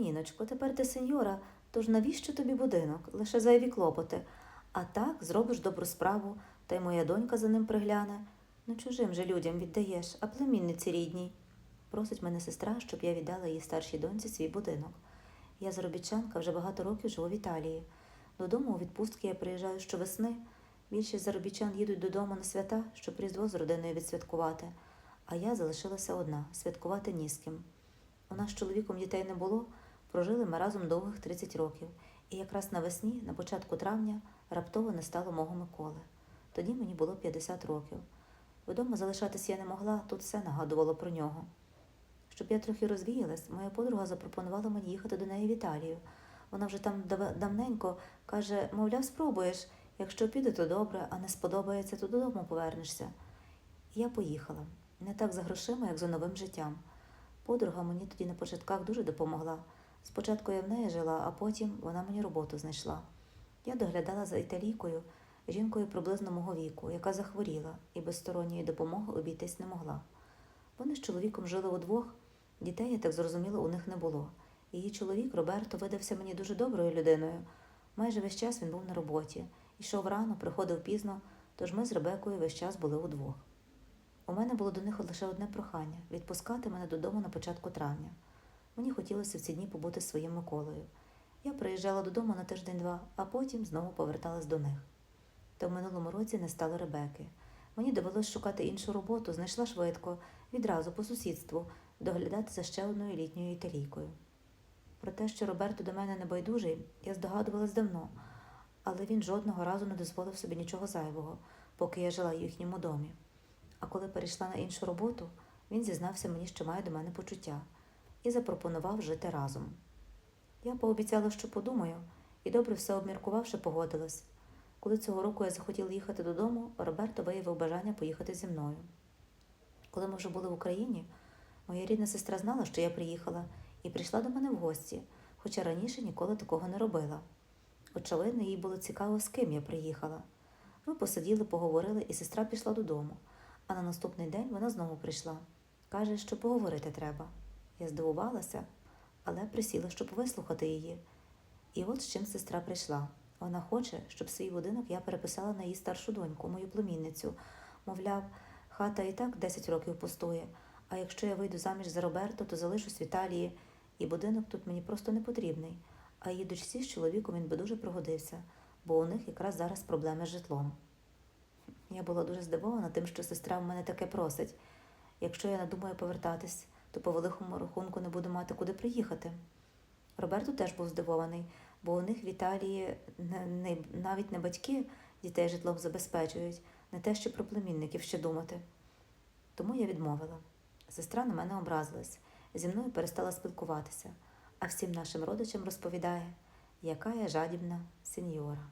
Ніночко, тепер ти сеньора, тож навіщо тобі будинок? Лише зайві клопоти. А так зробиш добру справу, та й моя донька за ним пригляне. Не чужим же людям віддаєш, а племінниці рідній. Просить мене сестра, щоб я віддала її старшій доньці свій будинок. Я заробітчанка вже багато років живу в Італії. Додому у відпустки я приїжджаю щовесни. Більшість заробітчан їдуть додому на свята, щоб Різдво з родиною відсвяткувати. А я залишилася одна, святкувати ні з ким. У нас з чоловіком дітей не було, прожили ми разом довгих 30 років. І якраз навесні, на початку травня, раптово не стало мого Миколи. Тоді мені було 50 років. Вдома залишатись я не могла, тут все нагадувало про нього. Щоб я трохи розвіялась, моя подруга запропонувала мені їхати до неї в Італію. Вона вже там давненько каже, мовляв, спробуєш. Якщо піде, то добре, а не сподобається, то додому повернешся. Я поїхала. Не так за грошима, як за новим життям. Подруга мені тоді на початках дуже допомогла. Спочатку я в неї жила, а потім вона мені роботу знайшла. Я доглядала за італійкою, жінкою приблизно мого віку, яка захворіла і без сторонньої допомоги обійтись не могла. Вони з чоловіком жили удвох, дітей, я так зрозуміло, у них не було. Її чоловік Роберто видався мені дуже доброю людиною. Майже весь час він був на роботі, йшов рано, приходив пізно, тож ми з Ребекою весь час були удвох. У мене було до них лише одне прохання відпускати мене додому на початку травня. Мені хотілося в ці дні побути своїм Миколою. Я приїжджала додому на тиждень-два, а потім знову поверталась до них. Та в минулому році не стало Ребеки. Мені довелось шукати іншу роботу, знайшла швидко, відразу по сусідству, доглядати за ще одною літньою італійкою. Про те, що Роберто до мене не байдужий, я здогадувалась давно, але він жодного разу не дозволив собі нічого зайвого, поки я жила в їхньому домі. А коли перейшла на іншу роботу, він зізнався мені, що має до мене почуття, і запропонував жити разом. Я пообіцяла, що подумаю, і добре все обміркувавши, погодилась. Коли цього року я захотіла їхати додому, Роберто виявив бажання поїхати зі мною. Коли ми вже були в Україні, моя рідна сестра знала, що я приїхала, і прийшла до мене в гості, хоча раніше ніколи такого не робила. Очевидно, їй було цікаво, з ким я приїхала. Ми посиділи, поговорили, і сестра пішла додому. А на наступний день вона знову прийшла. Каже, що поговорити треба. Я здивувалася, але присіла, щоб вислухати її. І от з чим сестра прийшла. Вона хоче, щоб свій будинок я переписала на її старшу доньку, мою племінницю. Мовляв, хата і так 10 років пустує, а якщо я вийду заміж за Роберто, то залишусь в Італії, і будинок тут мені просто не потрібний. А її дочці з чоловіком він би дуже пригодився, бо у них якраз зараз проблеми з житлом. Я була дуже здивована тим, що сестра в мене таке просить. Якщо я надумаю повертатись, то по великому рахунку не буду мати куди приїхати. Роберто теж був здивований, бо у них в Італії не, не, навіть не батьки дітей житлом забезпечують, не те, що про племінників ще думати. Тому я відмовила. Сестра на мене образилась, зі мною перестала спілкуватися, а всім нашим родичам розповідає, яка я жадібна сеньора.